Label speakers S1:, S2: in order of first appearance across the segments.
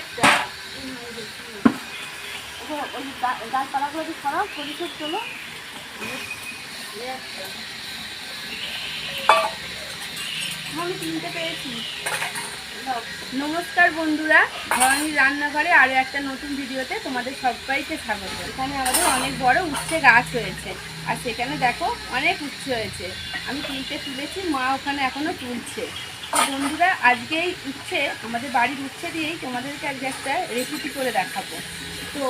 S1: একটা। দিয়ে সরাও পরিষ্কার চলো এই আমি নমস্কার বন্ধুরা ধরনীর রান্নাঘরে আরও একটা নতুন ভিডিওতে তোমাদের সবাইকে স্বাগত। এখানে আমাদের অনেক বড় উচ্ছে গাছ হয়েছে আর সেখানে দেখো অনেক উচ্ছে হয়েছে। আমি তিনটে তুলেছি, মা ওখানে এখনও তুলছে। তো বন্ধুরা আজকে এই উচ্ছে আমাদের বাড়ির উচ্ছে দিয়েই তোমাদেরকে আজকে একটা রেসিপি করে দেখাবো। তো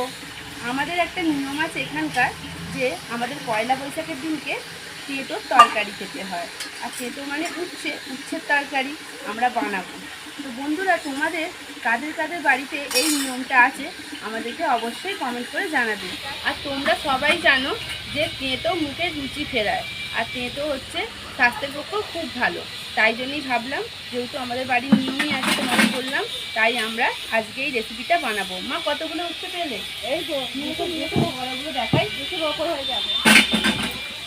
S1: আমাদের একটা নিয়ম আছে এখানকার যে আমাদের পয়লা বৈশাখের দিনকে তেঁতোর তরকারি খেতে হয়। আর তেঁতো মানে উচ্ছে, উচ্ছের তরকারি আমরা বানাবো। তো বন্ধুরা, তোমাদের কাদের কাদের বাড়িতে এই নিয়মটা আছে, আমাদেরকে অবশ্যই কমেন্ট করে জানাবে। আর তোমরা সবাই জানো যে তেঁতো মুখে রুচি ফেরায়, আর তেঁতো হচ্ছে স্বাস্থ্যের পক্ষেও খুব ভালো। তাই জন্যই ভাবলাম যেহেতু আমাদের বাড়ির নিয়মই আছে তোমাদের বললাম তাই আমরা আজকে এই রেসিপিটা বানাবো। মা কতগুলো উঠতে পেলে এই তো বড়গুলো দেখাই। বেশি বকর হয়ে যাবে।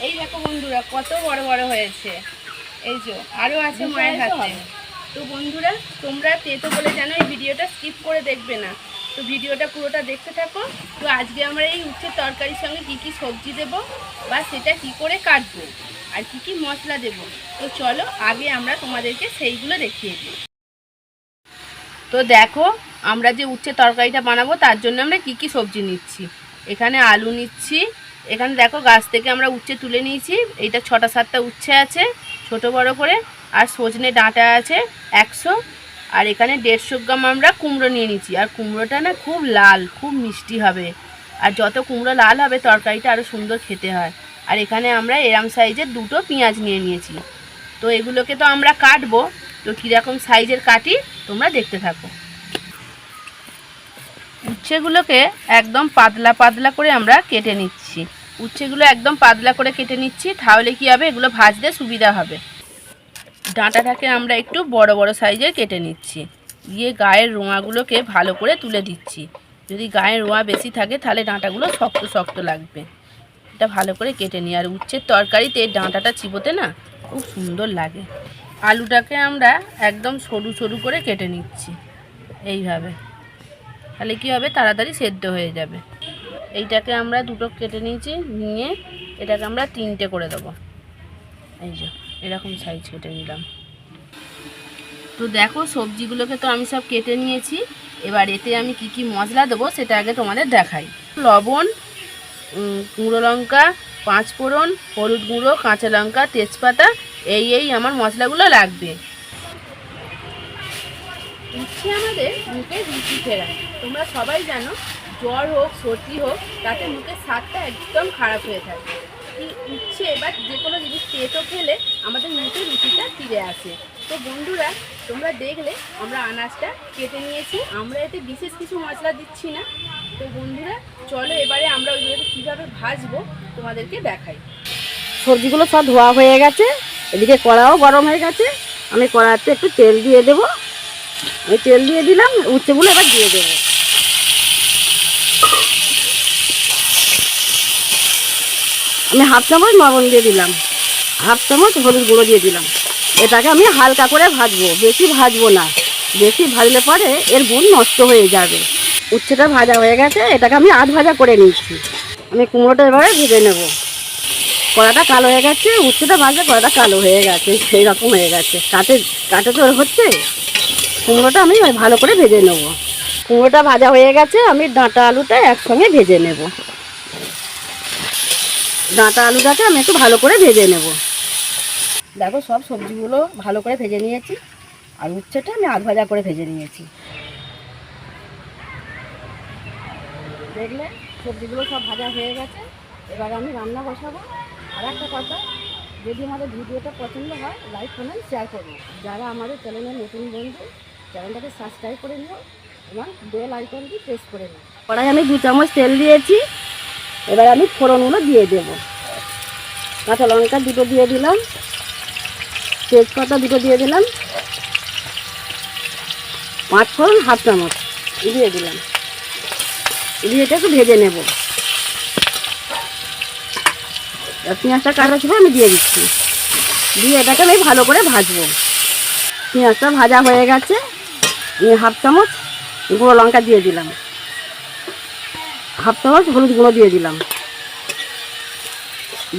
S1: এই দেখো বন্ধুরা কত বড় বড় হয়েছে। এই যে আরও আছে মায়ের হাতে। তো বন্ধুরা তোমরা তেতো বলে জানো এই ভিডিওটা স্কিপ করে দেখবে না। তো ভিডিওটা পুরোটা দেখতে থাকো। তো আজকে আমরা এই উচ্ছের তরকারির সঙ্গে কি কি সবজি দেব বা সেটা কি করে কাটবো? আর কি কি মশলা দেব? তো চলো, আগে আমরা তোমাদেরকে সেইগুলো দেখিয়ে দিই। তো দেখো, আমরা যে উচ্ছে তরকারিটা বানাবো, তার জন্য আমরা কি কি সবজি নিচ্ছি? এখানে আলু নিচ্ছি। এখানে দেখো, গাছ থেকে আমরা উচ্ছে তুলে নিয়েছি। এইটা ছটা সাতটা উচ্ছে আছে, ছোট বড় করে। আর সজনে ডাঁটা আছে একশো। আর এখানে দেড়শো গ্রাম আমরা কুমড়ো নিয়ে নিচ্ছি আর কুমড়োটা না খুব লাল, খুব মিষ্টি হবে। আর যত কুমড়ো লাল হবে, তরকারিটা আরও সুন্দর খেতে হয়। আর এখানে আমরা এরম সাইজের দুটো পেঁয়াজ নিয়ে নিয়েছি তো এগুলোকে তো আমরা কাটবো। তো কীরকম সাইজের কাটি তোমরা দেখতে থাকো। উচ্ছেগুলোকে একদম পাতলা পাতলা করে আমরা কেটে নিচ্ছি। উচ্ছেগুলো একদম পাতলা করে কেটে নিচ্ছি, তাহলে কি হবে? এগুলো ভাজতে সুবিধা হবে। ডাঁটাটাকে আমরা একটু বড় বড় সাইজের কেটে নিচ্ছি। দিয়ে গায়ের রোঁয়াগুলোকে ভালো করে তুলে দিচ্ছি। যদি গায়ের রোঁয়া বেশি থাকে, তাহলে ডাঁটাগুলো শক্ত শক্ত লাগবে। এটা ভালো করে কেটে নিই। আর উচ্ছের তরকারিতে ডাঁটাটা চিবোতে না খুব সুন্দর লাগে। আলুটাকে আমরা একদম সরু সরু করে কেটে নিচ্ছি এইভাবে। তাহলে কী হবে? তাড়াতাড়ি সেদ্ধ হয়ে যাবে। এইটাকে আমরা দুটো কেটে নিয়েছি, নিয়ে এটাকে আমরা তিনটে করে দেবো। এই যে, এরকম সাইজ কেটে নিলাম। তো দেখো, সবজিগুলোকে তো আমি সব কেটে নিয়েছি। এবার এতে আমি কি কি মশলা দেবো সেটা আগে তোমাদের দেখাই। লবণ গুঁড়ো লঙ্কা, পাঁচ ফোড়ন, হলুদ গুঁড়ো, কাঁচা লঙ্কা, তেজপাতা, এই এই আমার মশলাগুলো লাগবে। উচ্ছে আমাদের মুখে রুচি ফেরায়। তোমরা সবাই জানো, জ্বর হোক, সর্দি হোক, তাতে মুখের স্বাদটা একদম খারাপ হয়ে থাকে। কি উচ্ছে বা যে কোনো জিনিস তেতো খেলে আমাদের মুখে রুচিটা ফিরে আসে। তো বন্ধুরা, তোমরা দেখলে আমরা আনাজটা কেটে নিয়েছি। আমরা এতে বিশেষ কিছু মশলা দিচ্ছি না। তো বন্ধুরা, চলো এবারে আমরা ওইগুলোকে কীভাবে ভাজবো তোমাদেরকে দেখাই।
S2: সবজিগুলো সব ধোয়া হয়ে গেছে, এদিকে কড়াও গরম হয়ে গেছে, আমি কড়াতে একটু তেল দিয়ে দেবো। আমি তেল দিয়ে দিলাম, উচ্ছেগুলো এবার দিয়ে দেবো। আমি হাফ চামচ লবণ দিয়ে দিলাম, হাফ চামচ হলুদ গুঁড়ো দিয়ে দিলাম। এটাকে আমি হালকা করে ভাজবো, বেশি ভাজবো না। বেশি ভাজলে পরে এর গুণ নষ্ট হয়ে যাবে। উচ্ছেটা ভাজা হয়ে গেছে, এটাকে আমি আধ ভাজা করে নিচ্ছি। আমি কুমড়োটা এবারে ভেজে নেব। কড়াটা কালো হয়ে গেছে, উচ্ছেটা ভাজলে কড়াটা কালো হয়ে গেছে, সেই রকম হয়ে গেছে। কাটে কাটে তো হচ্ছে? কুমড়োটা আমি ভালো করে ভেজে নেব। কুমড়োটা ভাজা হয়ে গেছে, আমি ডাঁটা আলুটা একসঙ্গে ভেজে নেব। ডাঁটা আলুটাকে আমি একটু ভালো করে ভেজে নেব। দেখো সব সবজিগুলো ভালো করে ভেজে নিয়েছি। আর উচ্ছেটা আমি আধ ভাজা করে ভেজে নিয়েছি। দেখলে সবজিগুলো সব ভাজা হয়ে গেছে। এবার আমি রান্না বসাবো। আর একটা কথা, যদি আমাদের ভিডিওটা পছন্দ হয় লাইক কমেন্ট শেয়ার করব যারা আমাদের চ্যানেলের নতুন বন্ধু চ্যানেলটাকে সাবস্ক্রাইব করে নিও এবং বেল আইকনটি প্রেস করে নিও। কড়াই আমি দু চামচ তেল দিয়েছি। এবার আমি ফোড়নগুলো দিয়ে দেব। কাঁচা লঙ্কা দুটো দিয়ে দিলাম। তেজপাতা দুটো দিয়ে দিলাম। পাঁচ ফোড়ন হাফ চামচ দিয়ে দিলাম। দিয়ে এটা একটু ভেজে নেব। পেঁয়াজটা কাটা ছিল, আমি দিয়ে দিচ্ছি। দিয়ে এটাকে আমি ভালো করে ভাজবো। পেঁয়াজটা ভাজা হয়ে গেছে। আমি হাফ চামচ গুঁড়ো লঙ্কা দিয়ে দিলাম। হাফ চামচ হলুদ গুঁড়ো দিয়ে দিলাম।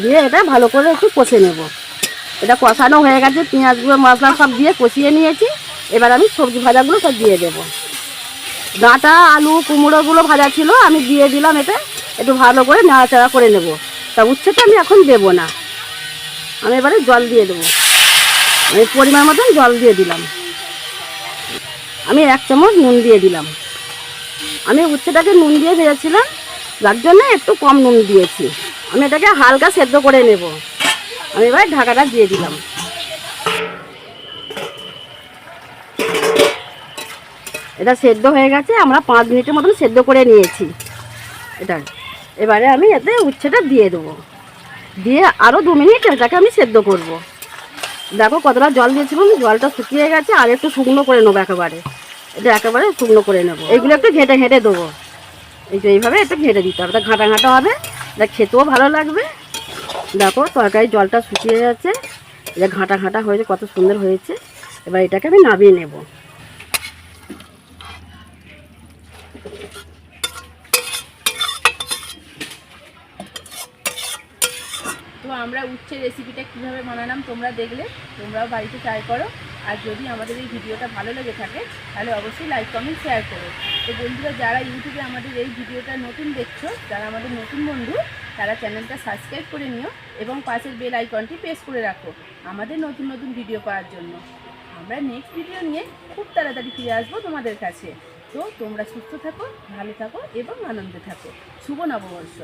S2: দিয়ে এটা ভালো করে একটু কষে নেব। এটা কষানো হয়ে গেছে পেঁয়াজগুলো মশলা সব দিয়ে কষিয়ে নিয়েছি। এবার আমি সবজি ভাজাগুলো সব দিয়ে দেবো। ডাঁটা, আলু, কুমড়োগুলো ভাজা ছিল, আমি দিয়ে দিলাম এতে। একটু ভালো করে নাড়াচাড়া করে নেব। তা উচ্ছেটা আমি এখন দেবো না। আমি এবারে জল দিয়ে দেবো। আমি পরিমাণ মতন জল দিয়ে দিলাম। আমি এক চামচ নুন দিয়ে দিলাম। আমি উচ্ছেটাকে নুন দিয়ে ভেজেছিলাম যার জন্য একটু কম নুন দিয়েছি। আমি এটাকে হালকা সেদ্ধ করে নেব। আমি এবার ঢাকাটা দিয়ে দিলাম। এটা সেদ্ধ হয়ে গেছে, আমরা পাঁচ মিনিটের মতন সেদ্ধ করে নিয়েছি। এটা, এবারে আমি এতে উচ্ছেটা দিয়ে দেবো। দিয়ে আরও দু মিনিট এটাকে আমি সেদ্ধ করব। দেখো কতটা জল দিয়েছিলাম জলটা শুকিয়ে গেছে, আর একটু শুকনো করে নেব একেবারে। এটা একেবারে শুকনো করে নেব। এগুলো একটু ঘেঁটে ঘেঁটে দেবো। এই যে এইভাবে একটু ঘেঁটে দিতে হবে। ঘাঁটা ঘাঁটা হবে, এটা খেতেও ভালো লাগবে। দেখো তরকারি জলটা শুকিয়ে যাচ্ছে এটা ঘাঁটা ঘাঁটা হয়েছে, কত সুন্দর হয়েছে। এবার এটাকে আমি নামিয়ে নেব।
S1: আমরা উচ্ছে রেসিপিটা কীভাবে বানালাম তোমরা দেখলে, তোমরাও বাড়িতে ট্রাই করো। আর যদি আমাদের এই ভিডিওটা ভালো লেগে থাকে, তাহলে অবশ্যই লাইক কমেন্ট শেয়ার করো। তো বন্ধুরা, যারা ইউটিউবে আমাদের এই ভিডিওটা নতুন দেখছ, যারা আমাদের নতুন বন্ধু, তারা চ্যানেলটা সাবস্ক্রাইব করে নিও এবং পাশের বেল আইকনটি প্রেস করে রাখো আমাদের নতুন নতুন ভিডিও পাওয়ার জন্য। আমরা নেক্সট ভিডিও নিয়ে খুব তাড়াতাড়ি ফিরে আসব তোমাদের কাছে। তো তোমরা সুস্থ থাকো, ভালো থাকো এবং আনন্দে থাকো। শুভ নববর্ষ।